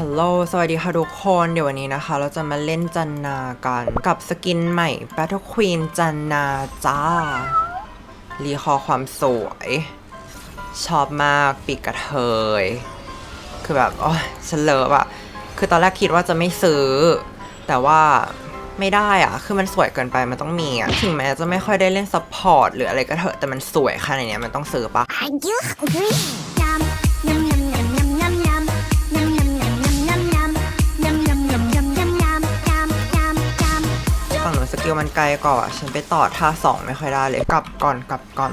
ฮัลโหล สวัสดีค่ะทุกคน เดี๋ยววันนี้นะคะ เราจะมาเล่นจันนากัน กับสกินใหม่ Battle Queen จันนาจ้า รีคอความสวย ชอบมากปีกกระเทย คือแบบโอ้ยฉันเลิฟอะคือตอนแรกคิดว่าจะไม่ซื้อ แต่ว่าไม่ได้อะคือมันสวยเกินไป มันต้องมีอะถึงแม้จะไม่ค่อยได้เล่นซัพพอร์ตหรืออะไรก็เถอะ แต่มันสวยขนาดเนี้ยมันต้องซื้อปะ Yum, กิลมันไกลกว่าฉันไปต่อท่าสองไม่ค่อยได้เลยกลับก่อนกลับก่อน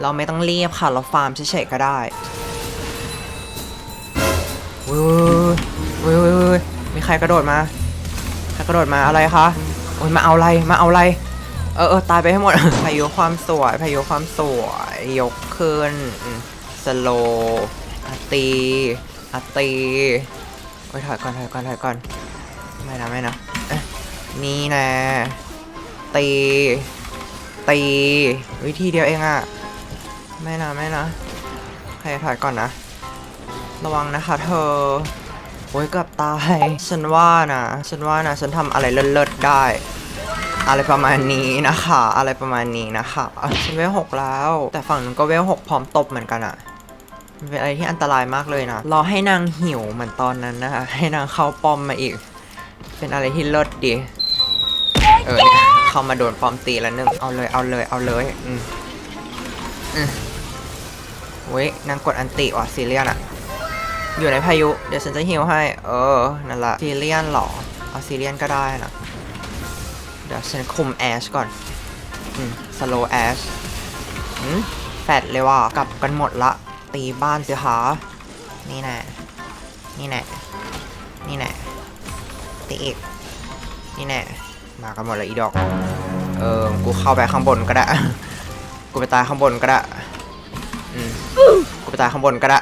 เราไม่ต้องรีบค่ะ เราฟาร์มเฉยๆก็ได้วุ้ยวุ้ยวุ้ยวุ้ยมีใครกระโดดมาใครกระโดดมาอะไรคะโอ้ยมาเอาอะไรมาเอาอะไรเออเออตายไปให้หมด พายุความสวย พายุความสวย ยกขึ้น สโลอตตีอัตตีโอ้ยถอยก่อนถอยก่อนถอยก่อน ไม่นะไม่นะ นี่น่ตีตีวิธีเดียวเองอะไม่นะไม่นะใครถอยก่อนนะ ระวังนะคะเธอโอ้ยเกือบตายฉันว่านะฉันว่านะฉันทำอะไรเลิศๆได้ อะไรประมาณนี้นะคะ อะไรประมาณนี้นะคะฉันเวลหกแล้ว แต่ฝั่งนู้นก็เวลหกพร้อมตบเหมือนกันอะมันเป็นอะไรที่อันตรายมากเลยนะรอให้นางหิวเหมือนตอนนั้นนะคะให้นางเข้าป้อมมาอีก เป็นอะไรที่เลิศดี เออเนี่ยเข้ามาโดนป้อมตีแล้วหนึ่งเอาเลยเอาเลยเอาเลยอืมอืมเว้ยนางกดอันติว่ะซีเรียนอะอยู่ในพายุ เดี๋ยวฉันจะฮิวให้ เออ นั่นแหละซีเรียนเหรอเอาซีเรียนก็ได้นะเดี๋ยวฉันคุมแอชก่อน อืมสโลแอชอืมแฟดเลยว่ะกลับกันหมดละ ตีบ้านสิคะนี่แน่นี่แน่นี่แน่ตีอีกนี่แน่ มากันหมดเลยอีดอก เออ กูเข้าไปข้างบนก็ได้ กูไปตายข้างบนก็ได้อืมกูไปตายข้างบนก็ได้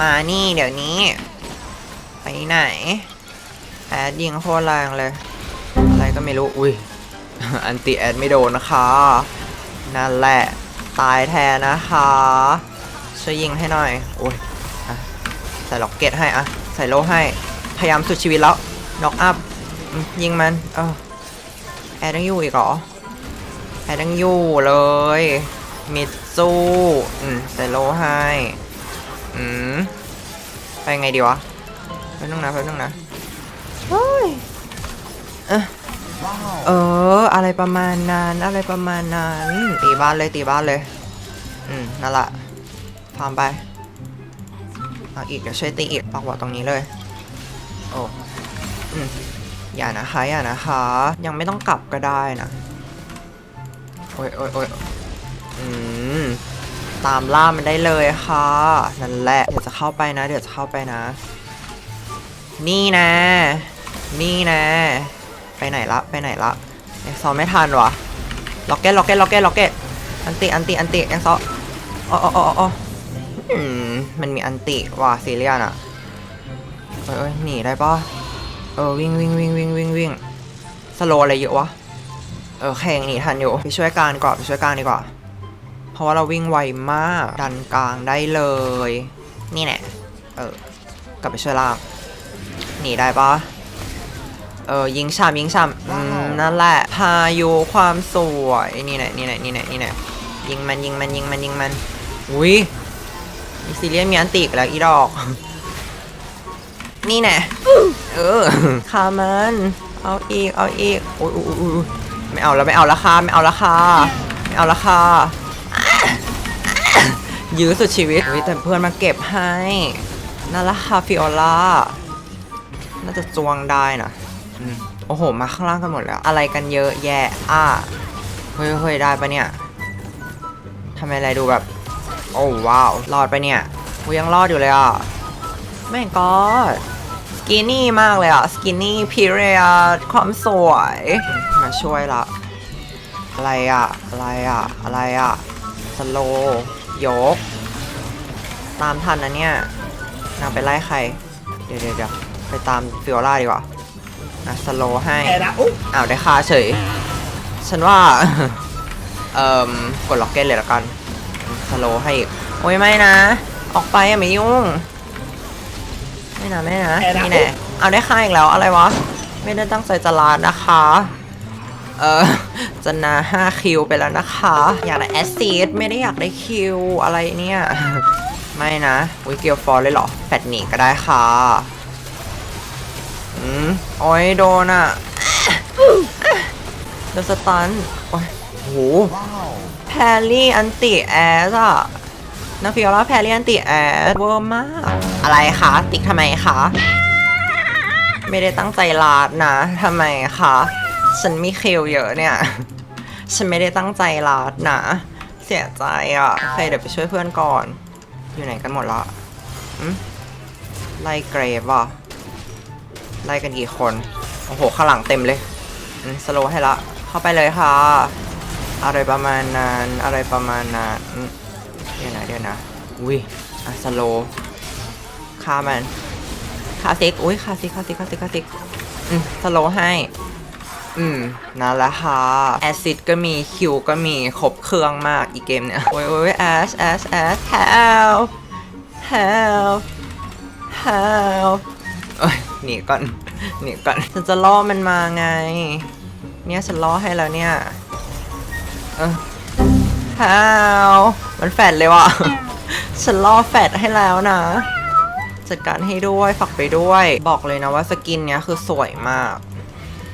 มานี่เดี๋ยวนี้ ไปไหน แอดยิงโคตรแรงเลย อะไรก็ไม่รู้ อุ้ย อันติแอดไม่โดนนะคะ นั่นแหละ ตายแทนนะคะช่วยยิงให้หน่อย โอ้ยใส่ล็อกเก็ตให้อะใส่โล่ให้ พยายามสุดชีวิตแล้ว น็อกอัพอืมยิงมันเออแอดยังอยู่อีกเหรอแอดยังอยู่เลย มิดซูอืมใส่โล่ให้อืมไปไงดีวะแป๊บนึงนะแป๊บนึงนะเฮ้ยเอะเออ อะไรประมาณนั้นอะไรประมาณนั้นตีบ้านเลยตีบ้านเลย อืมนั่นแหละฟาร์มไปเอาอีกเดี๋ยวช่วยตีอีกปักหัวตรงนี้เลย โอ้ อย่านะคะอย่านะคะ ยังไม่ต้องกลับก็ได้นะ โอ้ยโอ้ยโอ้ยอืม ตามล่ามันได้เลยค่ะ นั่นแหละ เดี๋ยวจะเข้าไปนะ เดี๋ยวจะเข้าไปนะ นี่นะ นี่นะ ไปไหนละ ไปไหนละเอ็กซอไม่ทันวะล็อกเก็ตล็อกเก็ตล็อกเก็ตล็อกเก็ตอันติ อันติ อันติเอ็กซออ๋ออ๋ออ๋ออ๋ออืมมันมีอันติว่ะซีเรียนอะเอ้ยเอ้ยหนีได้ปะ เออวิ่งวิ่งวิ่งวิ่งวิ่งวิ่งสโลอะไรเยอะวะ เออแข่งหนีทันอยู่ไปช่วยกลางดีกว่อนไปช่วยกลางดีกว่า เพราะว่าเราวิ่งไวมากดันกลางได้เลย นี่แน่เออกลับไปช่วยล่างหนีได้ปะเออยิงฉ่ำยิงฉ่ำอืมนั่นแหละพายุความสวยนี่แหละนี่แหละนี่แหละนี่แหละยิงมันยิงมันยิงมันยิงมันอุ้ยมีซีเรียสมีอันติกแล้วอีดอก นี่แน่เออคามันเอาอีกเอาอีกโอ้ยโอ้ยโอ้ยโอ้ยไม่เอาแล้วไม่เอาราคาไม่เอาราคาไม่เอาราคาอะอะยื้อสุดชีวิตอุ๊ยแต่เพื่อนมาเก็บให้นั่นละค่ะฟิโอล่าน่าจะจวงได้นะอืมโอ้โห มาข้างล่างกันหมดแล้ว อะไรกันเยอะแยะอะเฮ้ยเฮ้ยได้ปะเนี่ยทำไมอะไรดูแบบ โอ้ว้าวรอดไปะเนี่ยกูยังรอดอยู่เลยอะไม่ก็ส กินนี่มากเลยอะ สกินนี่พีเรียความสวย มาช่วยละ อะไรอะ อะไรอะ อะไรอะ สโลยก ตามทันนะเนี่ยนางไปไล่ใคร เดี๋ยวเดี๋ยวไปตามฟิโอล่าดีกว่านะสโลให้อ้าวได้ค่าเฉย ฉันว่า เอ่มกดล็อกเก็ตเลยละกัน สโลให้อีก โอ้ยไม่นะ ออกไปอะไม่ยุ่ง ไม่นะไม่นะแพ้นะนี่แน่เอาได้ค่าอีกแล้วอะไรวะ ไม่ได้ตั้งใจจะลาดนะคะ เออจะนา5คิวไปแล้วนะคะ อยากได้แอสซีดไม่ได้อยากได้คิวอะไรเนี่ย ไม่นะวิเกียวฟอร์เลยเหรอแฟดหนีก็ได้ค่ะอืมโอ้ยโดนอะโดนสตันโอ้ยโหแพรลี่อันติแอสอะ นาฟิโอลาแพรลี่อันติแอสเวอร์มาก อะไรคะ ติ๊กทำไมคะ ไม่ได้ตั้งใจลาดนะทำไมคะ ฉันมีคิวเยอะเนี่ย ฉันไม่ได้ตั้งใจลาดนะ เสียใจอะโอเคเดี๋ยวไปช่วยเพื่อนก่อน อยู่ไหนกันหมดละอืมไล่เกรฟอะไล่กันกี่คน โอ้โห ข้างหลังเต็มเลยสโลให้ละ เข้าไปเลยค่ะ อะไรประมาณนั้น อะไรประมาณนั้น เดี๋ยวนะเดี๋ยวนะ อุ้ยอะสโลว์ฆ่ามันคาซิกอุ้ยคาซิกคาซิกคาซิกคาซิกอืมสโลให้ อืมนั่นแหละค่ะแอซิดก็มีคิวก็มีครบเครื่องมากอีกเกมเนี่ย โอ้ยโอ้ยแอชแอชแอช help help help เอ้ยหนีก่อนหนีก่อนฉันจะล่อมันมาไง เนี่ยฉันล่อให้แล้วเนี่ย เออ help มันแฟดเลยว่ะ ฉันล่อแฟดให้แล้วนะ จัดการให้ด้วย ฝักไปด้วย บอกเลยนะว่าสกินเนี้ยคือสวยมาก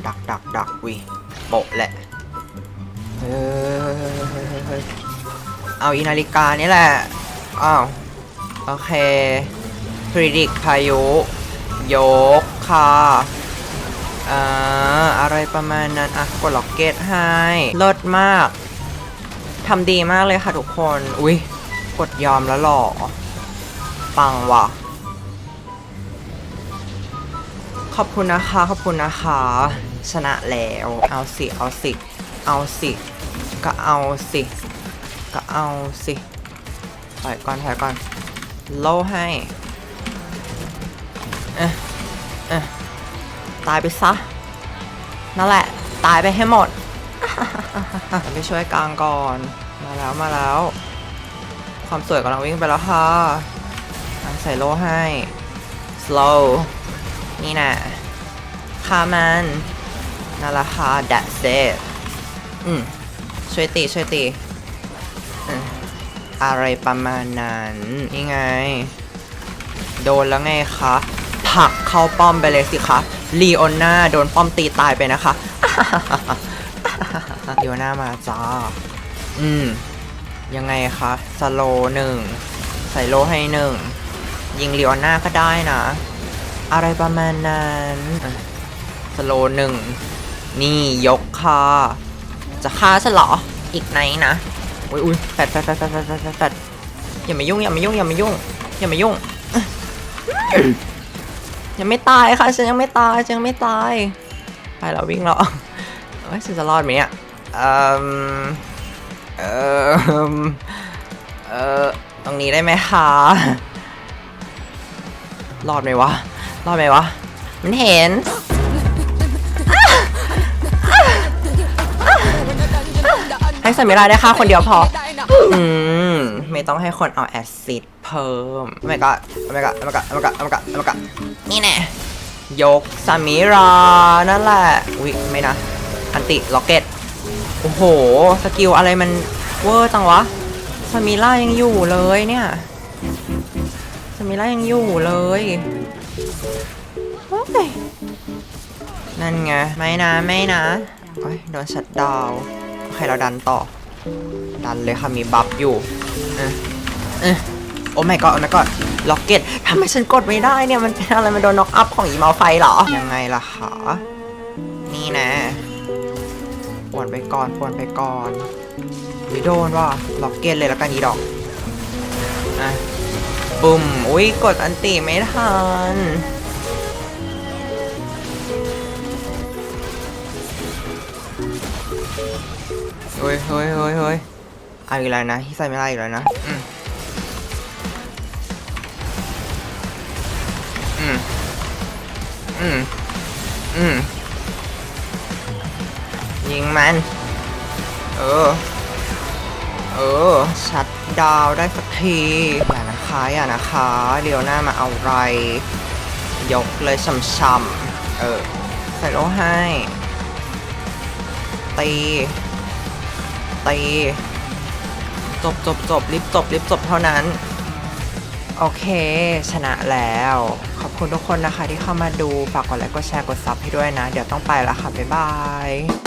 ดักดักดักวิโปะแหละเฮ้ยเอาอีนาฬิกานี่แหละ อ้าว โอเคพริดิกพายุ ยกค่ะอ่าอะไรประมาณนั้น อะ กดล็อกเก็ตให้เลิศมาก ทำดีมากเลยค่ะทุกคน อุ้ยกดยอมแล้วหรอปังว่ะ ขอบคุณนะคะ ขอบคุณนะคะ ชนะแล้ว เอาสิ เอาสิ เอาสิ ก็เอาสิ ก็เอาสิถอยก่อนถอยก่อน โล่ให้เอะเอะตายไปซะ นั่นแหละ ตายไปให้หมด ไปช่วยกลางก่อน มาแล้วมาแล้ว ความสวยกำลังวิ่งไปแล้วค่ะอะใส่โลให้ slow นี่นะฆ่ามันนั่นละค่ะ that's it อืมช่วยตีช่วยตีอะไรประมาณนั้นนี่ไง โดนแล้วไงคะผักเข้าป้อมไปเลยสิคะลีโอน่าโดนป้อมตีตายไปนะคะ เกียวหน้ามาจ้าอืม ยังไงคะสโลหนึ่งใส่โลให้หนึ่งยิงเลีออนหน้าก็ได้นะ อะไรประมาณนั้นสโลหนึ่งนี่ยกค่ะ จะฆ่าฉันเหรอ อีกไหนนะอุ้ยอุ้ยแฟดแฟดแฟดแฟดแฟดแฟดอย่ามายุ่งอย่ามายุ่งอย่ามายุ่งอย่ามายุ่งยังไม่ตายค่ะฉันยังไม่ตายฉันยังไม่ตาย ไปแล้ววิ่งเลาวเฮ้ยฉันจะรอดไหมเนี่ย เอ่อเอ่อเอ่อตรงนี้ได้ไหมคะรอดไหมวะ รอดไหมวะ มันเห็นให้สมิราได้ค่าคนเดียวพอ อืม ไม่ต้องให้คนเอาแอซซิดเพิ่มไม่ก็ไม่ก็ไม่ก็ไม่ก็ไม่ก็ไม่ก็นี่แน่ยกสมิรานั่นแหละ อุ๊ย ไม่นะ อันติ ล็อกเก็ต โอ้โห สกิลอะไรมันเวอร์จังวะสมิรายังอยู่เลยเนี่ยสมิรายังอยู่เลยโอ้ยนั่นไง ไม่นะ ไม่นะโอ้ยโดนชัดดาวโอเคเราดันต่อ ดันเลยค่ะ มีบัฟอยู่เออเออโอ้ my god โอ้ my god ล็อกเก็ตทำไมฉันกดไม่ได้เนี่ย มันเป็นอะไร มันโดนน็อกอัพของอีเมาไฟเหรอ ยังไงล่ะคะนี่นะ ป่วนไปก่อนป่วนไปก่อนวิโดนว่าล็อกเก็ตเลยแล้วกันอีดอกอะบุ้มอุ้ยกดอันติไม่ทันเฮ้ยเฮ้ยเฮ้ยเฮ้ยเอาอีกแล้วนะที่ใส่ไม่ได้อีกแล้วนะอืมอืมอืมอืม ยิงมัน เออ เออ ชัดดาวได้สักทีอย่านะคะอย่านะคะ เดี๋ยวหน้ามาเอาไร ยกเลยช่ำๆ เออ ใส่โลให้ ตี ตี จบจบจบรีบจบรีบจบเท่านั้น โอเค ชนะแล้ว ขอบคุณทุกคนนะคะที่เข้ามาดู ฝากกดไลค์ กดแชร์ กดซับให้ด้วยนะ เดี๋ยวต้องไปแล้วค่ะ บ๊ายบาย